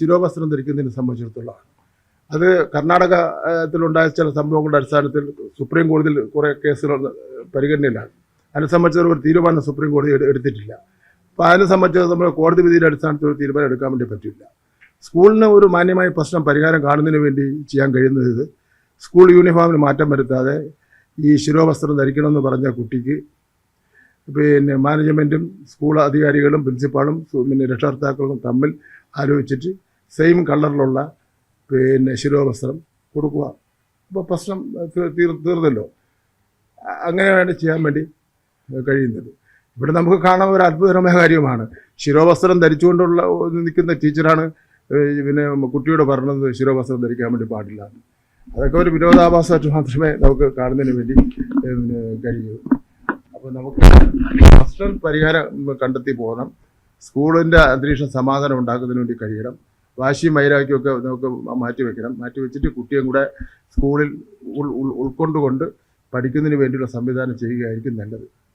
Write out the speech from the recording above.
ശിരോവസ്ത്രം ധരിക്കുന്നതിനെ സംബന്ധിച്ചിടത്തോളം അത് കർണാടകത്തിലുണ്ടായ ചില സംഭവങ്ങളുടെ അടിസ്ഥാനത്തിൽ സുപ്രീം കോടതിയിൽ കുറേ കേസുകൾ പരിഗണനയിലാണ് അതിനെ സംബന്ധിച്ച് ഒരു തീരുമാനം സുപ്രീം കോടതി എടുത്തിട്ടില്ല. അപ്പോൾ അതിനെ സംബന്ധിച്ച് നമ്മൾ കോടതി വിധിയുടെ അടിസ്ഥാനത്തിൽ ഒരു തീരുമാനം എടുക്കാൻ വേണ്ടി പറ്റില്ല. സ്കൂളിന് ഒരു മാന്യമായ പ്രശ്നം പരിഹാരം കാണുന്നതിന് വേണ്ടി ചെയ്യാൻ കഴിയുന്നത് ഇത്. സ്കൂൾ യൂണിഫോമിന് മാറ്റം വരുത്താതെ ഈ ശിരോവസ്ത്രം ധരിക്കണമെന്ന് പറഞ്ഞ കുട്ടിക്ക് പിന്നെ മാനേജ്മെന്റും സ്കൂൾ അധികാരികളും പ്രിൻസിപ്പാളും പിന്നെ രക്ഷകർത്താക്കളും തമ്മിൽ ആലോചിച്ചിട്ട് സെയിം കളറിലുള്ള പിന്നെ ശിരോവസ്ത്രം കൊടുക്കുക. അപ്പോൾ പ്രശ്നം തീർ- തീർന്നല്ലോ. അങ്ങനെയാണ് ചെയ്യാൻ വേണ്ടി കഴിയുന്നത്. ഇവിടെ നമുക്ക് കാണാൻ ഒരു അത്ഭുതകരമായ കാര്യമാണ്. ശിരോവസ്ത്രം ധരിച്ചുകൊണ്ടുള്ള നിൽക്കുന്ന ടീച്ചറാണ് പിന്നെ കുട്ടിയോട് പറഞ്ഞത് ശിരോവസ്ത്രം ധരിക്കാൻ വേണ്ടി പാടില്ല. അതൊക്കെ ഒരു വിരോധാഭാസമായിട്ട് മാത്രമേ നമുക്ക് കാണുന്നതിന് വേണ്ടി കഴിയൂ. അപ്പോൾ നമുക്ക് പ്രശ്നം പരിഹാരം കണ്ടെത്തി പോകണം. സ്കൂളിന്റെ അന്തരീക്ഷം സമാധാനം ഉണ്ടാക്കുന്നതിന് വേണ്ടി കഴിയണം. വാശിയും വൈരാഗ്യമൊക്കെ നമുക്ക് മാറ്റി വെക്കണം. മാറ്റി വെച്ചിട്ട് കുട്ടിയും കൂടെ സ്കൂളിൽ ഉൾ ഉൾ- ഉൾക്കൊണ്ടുകൊണ്ട് പഠിക്കുന്നതിന് വേണ്ടിയുള്ള സംവിധാനം ചെയ്യുകയായിരിക്കും നല്ലത്.